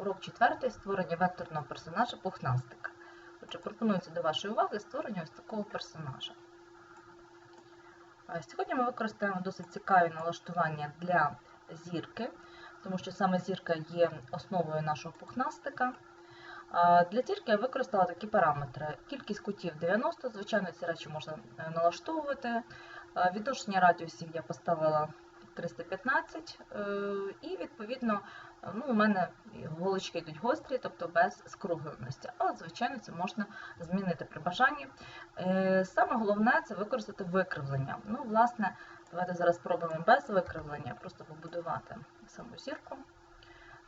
Урок четвертий створення векторного персонажа пухнастика. Отже, пропонується до вашої уваги створення ось такого персонажа. Сьогодні ми використаємо досить цікаві налаштування для зірки, тому що саме зірка є основою нашого пухнастика. Для зірки я використала такі параметри. Кількість кутів 90, звичайно, ці речі можна е, налаштовувати. Е, Відношення радіусів я поставила 315, е, і відповідно ну, у мене голочки йдуть гострі, тобто без скругленості. Але, звичайно, це можна змінити при бажанні. Е, Саме головне це використати викривлення. Ну, власне, давайте зараз спробуємо без викривлення, просто побудувати саму зірку.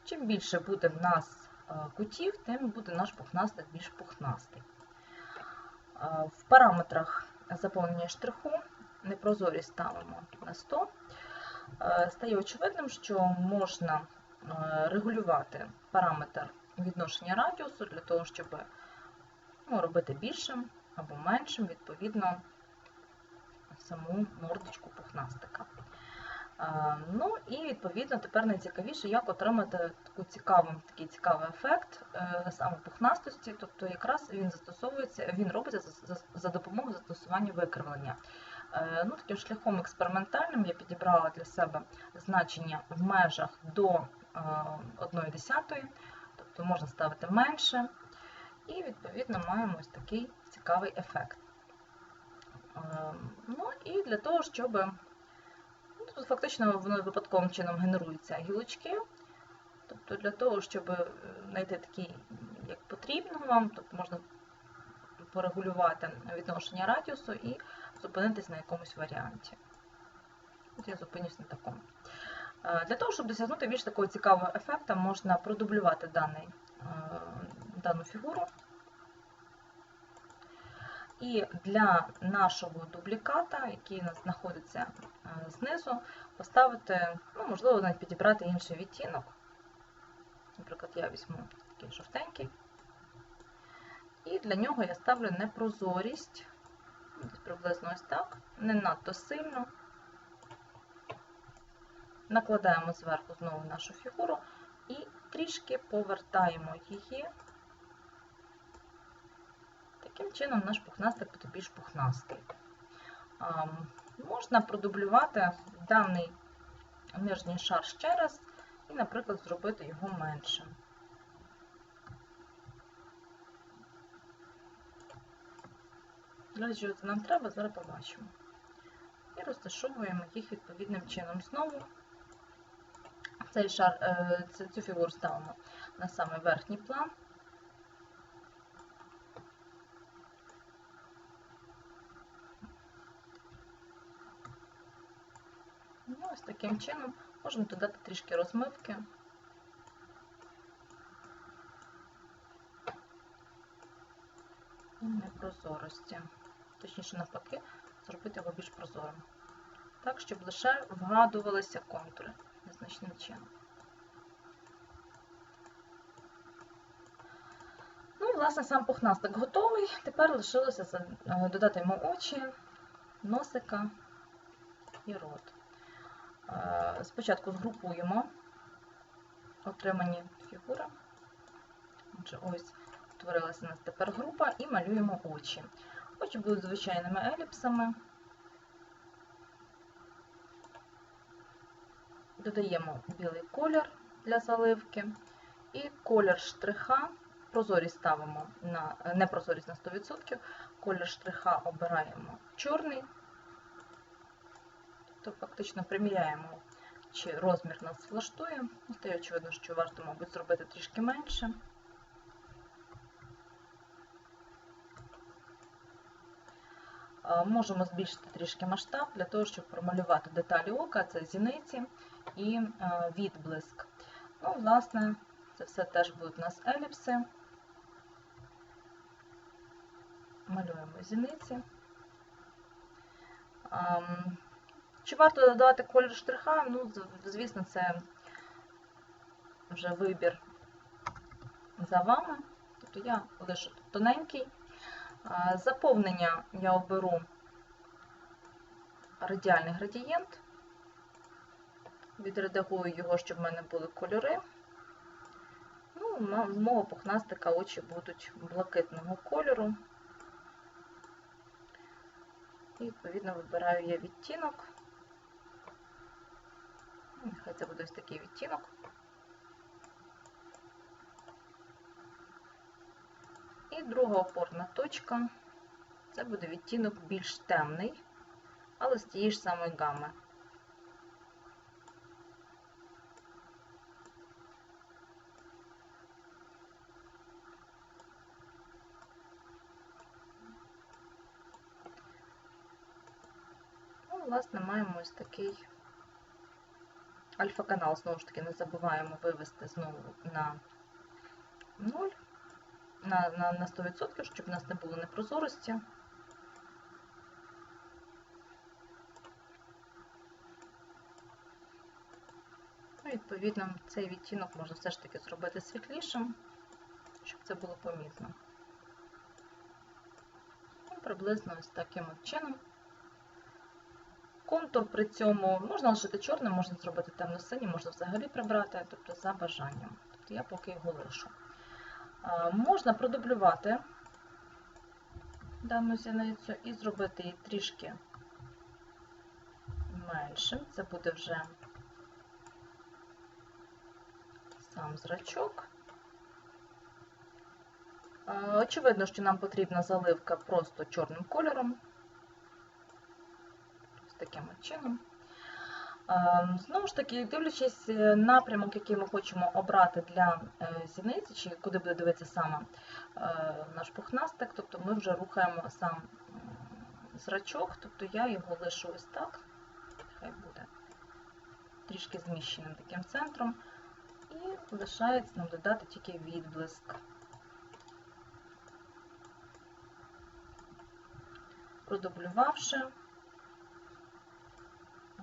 Чим більше буде в нас е, кутів, тим буде наш пухнастик більш пухнастий. В параметрах заповнення штриху непрозорість ставимо на 100. Е, Стає очевидним, що можна е, регулювати параметр відношення радіусу для того, щоб ну, робити більшим або меншим, відповідно, саму мордочку пухнастика. Е, Ну і відповідно тепер найцікавіше, як отримати таку цікаву, такий цікавий ефект саме пухнастості, тобто якраз він застосовується, він робиться за, за, за допомогою застосування викривлення. Е, Ну, таким шляхом експериментальним я підібрала для себе значення в межах до 1,1, тобто можна ставити менше, і відповідно маємо ось такий цікавий ефект. Е, Ну і для того, щоб ну, тут фактично воно випадковим чином генеруються гілочки. Тобто для того, щоб е, знайти такий, як потрібно вам, тобто можна порегулювати відношення радіусу і зупинитись на якомусь варіанті. От я зупинюсь на такому. Е, Для того, щоб досягнути більш такого цікавого ефекту, можна продублювати даний, е, дану фігуру. І для нашого дубліката, який у нас знаходиться е, знизу, поставити, ну, можливо, навіть підібрати інший відтінок. Наприклад, я візьму такий жовтенький. І для нього я ставлю непрозорість, приблизно ось так, не надто сильно. Накладаємо зверху знову нашу фігуру і трішки повертаємо її. Таким чином наш пухнастик буде більш пухнастий. А, Можна продублювати даний нижній шар ще раз і, наприклад, зробити його меншим. Для чого це нам треба, зараз побачимо. І розташовуємо їх відповідним чином знову. Цей шар, е, цю фігуру ставимо на самий верхній план. Ну, ось таким чином можна додати трішки розмивки. І непрозорості. Точніше, навпаки, зробити його більш прозорим. Так, щоб лише вгадувалися контури незначним чином. Ну, і, власне, сам пухнастик готовий. Тепер лишилося е, додати йому очі, носика і рот. Е, Спочатку згрупуємо отримані фігури. Отже, ось утворилася у нас тепер група і малюємо очі. Очі будуть звичайними еліпсами. Додаємо білий колір для заливки і колір штриха. Прозорість ставимо на не прозорість на 100%, колір штриха обираємо чорний, тобто фактично приміряємо, чи розмір нас влаштує. Стає очевидно, що варто, мабуть, зробити трішки менше. Можемо збільшити трішки масштаб для того, щоб промалювати деталі ока, це зіниці і відблиск. Ну, власне, це все теж будуть у нас еліпси. Малюємо зіниці. Чи варто додавати колір штриха? Ну, звісно, це вже вибір за вами. Тобто я лише тоненький. Заповнення я оберу радіальний градієнт, відредагую його, щоб в мене були кольори. Ну з мого пухнастика очі будуть блакитного кольору. І, відповідно, вибираю я відтінок. Нехай це буде ось такий відтінок. І друга опорна точка. Це буде відтінок більш темний, але з тієї ж самої гами. Ну, власне, маємо ось такий альфа-канал. Знову ж таки, не забуваємо вивести знову на 0, на, на, на 100%, щоб у нас не було непрозорості. Ну, відповідно, цей відтінок можна все ж таки зробити світлішим, щоб це було помітно. Ну, приблизно ось таким от чином. Контур при цьому можна лишити чорним, можна зробити темно-синім, можна взагалі прибрати, тобто за бажанням. Тобто я поки його лишу. Можна продублювати дану зіницю і зробити її трішки меншим. Це буде вже сам зрачок. Очевидно, що нам потрібна заливка просто чорним кольором. Ось таким чином. Ем, Знову ж таки, дивлячись е, напрямок, який ми хочемо обрати для е, зіниці, чи куди буде дивитися саме е, наш пухнастик, тобто ми вже рухаємо сам зрачок, тобто я його лишу ось так, хай буде трішки зміщеним таким центром, і лишається нам додати тільки відблиск. Продублювавши,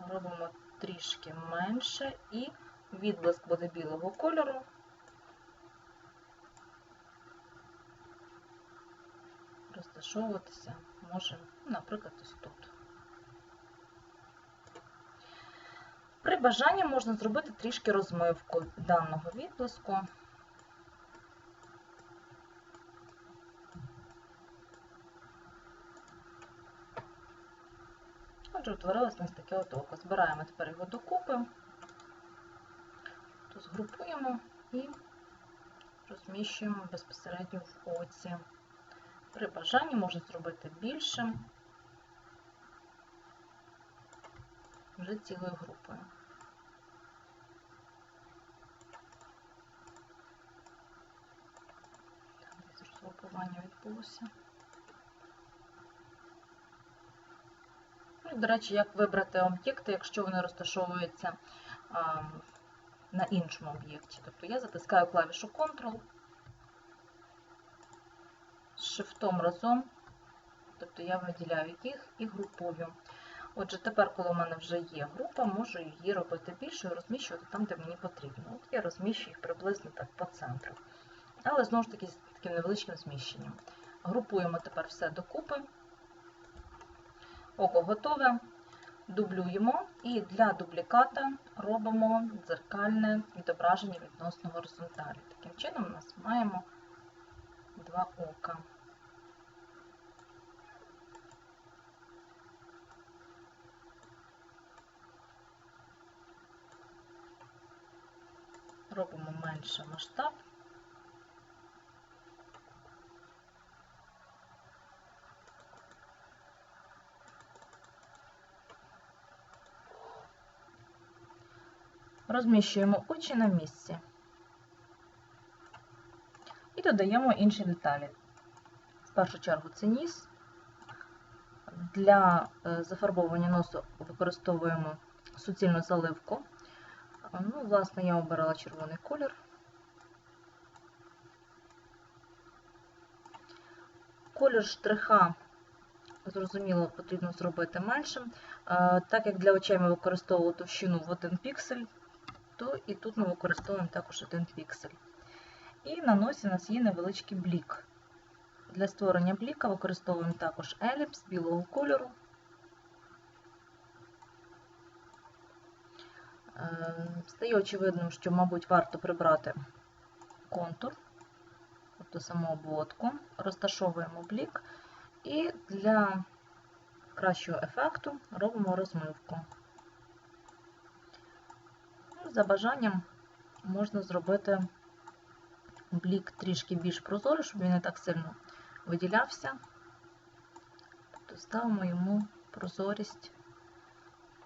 робимо трішки менше і відблиск буде білого кольору. Розташовуватися може, наприклад, ось тут. При бажанні можна зробити трішки розмивку даного відблиску. Отже, утворилось у нас таке от око. Збираємо тепер його докупи, то згрупуємо і розміщуємо безпосередньо в оці. При бажанні можна зробити більшим, вже цілою групою. Там відбулося. Ну, і, до речі, як вибрати об'єкти, якщо вони розташовуються на іншому об'єкті. Тобто я затискаю клавішу Ctrl з шифтом разом, тобто я виділяю їх і групую. Отже, тепер, коли у мене вже є група, можу її робити більшою, розміщувати там, де мені потрібно. От я розміщую їх приблизно так по центру. Але знову ж таки з таким невеличким зміщенням. Групуємо тепер все докупи. Око готове. Дублюємо і для дубліката робимо дзеркальне відображення відносно горизонталі. Таким чином у нас маємо два ока. Робимо менше масштаб. Розміщуємо очі на місці і додаємо інші деталі. В першу чергу це ніс. Для е, зафарбовування носу використовуємо суцільну заливку. Ну, власне, я обирала червоний колір. Колір штриха, зрозуміло, потрібно зробити меншим. Е, Так як для очей ми використовували товщину в 1 піксель, то і тут ми використовуємо також 1 піксель. І на носі у нас є невеличкий блік. Для створення бліка використовуємо також еліпс білого кольору. Е, Стає очевидним, що, мабуть, варто прибрати контур, тобто саму обводку, розташовуємо блік і для кращого ефекту робимо розмивку. За бажанням можна зробити блік трішки більш прозорий, щоб він не так сильно виділявся. Тобто ставимо йому прозорість.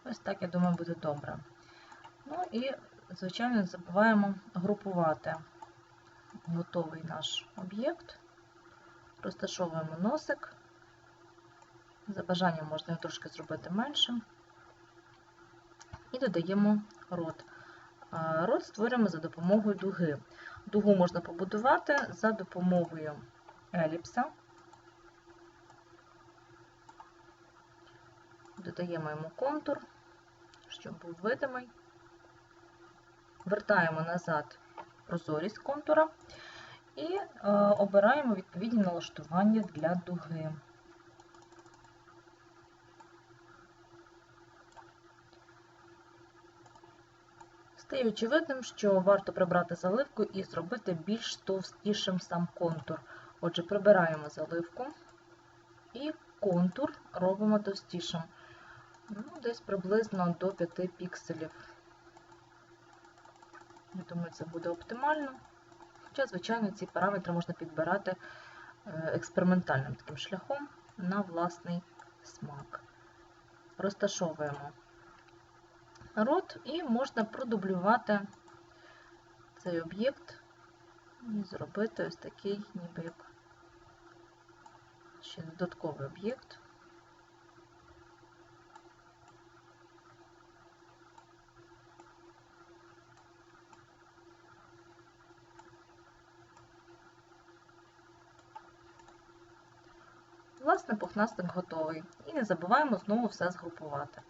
Ось так, я думаю, буде добре. Ну і, звичайно, не забуваємо групувати готовий наш об'єкт, розташовуємо носик. За бажанням можна його трошки зробити меншим. І додаємо рот. Рот створюємо за допомогою дуги. Дугу можна побудувати за допомогою еліпса. Додаємо йому контур, щоб був видимий. Вертаємо назад прозорість контура і е, обираємо відповідні налаштування для дуги. Стає очевидним, що варто прибрати заливку і зробити більш товстішим сам контур. Отже, прибираємо заливку і контур робимо товстішим. Ну, десь приблизно до 5 пікселів. Я думаю, це буде оптимально. Хоча, звичайно, ці параметри можна підбирати е, експериментальним таким шляхом на власний смак. Розташовуємо рот і можна продублювати цей об'єкт і зробити ось такий, ніби як ще додатковий об'єкт. Власне, пухнастик готовий. І не забуваємо знову все згрупувати.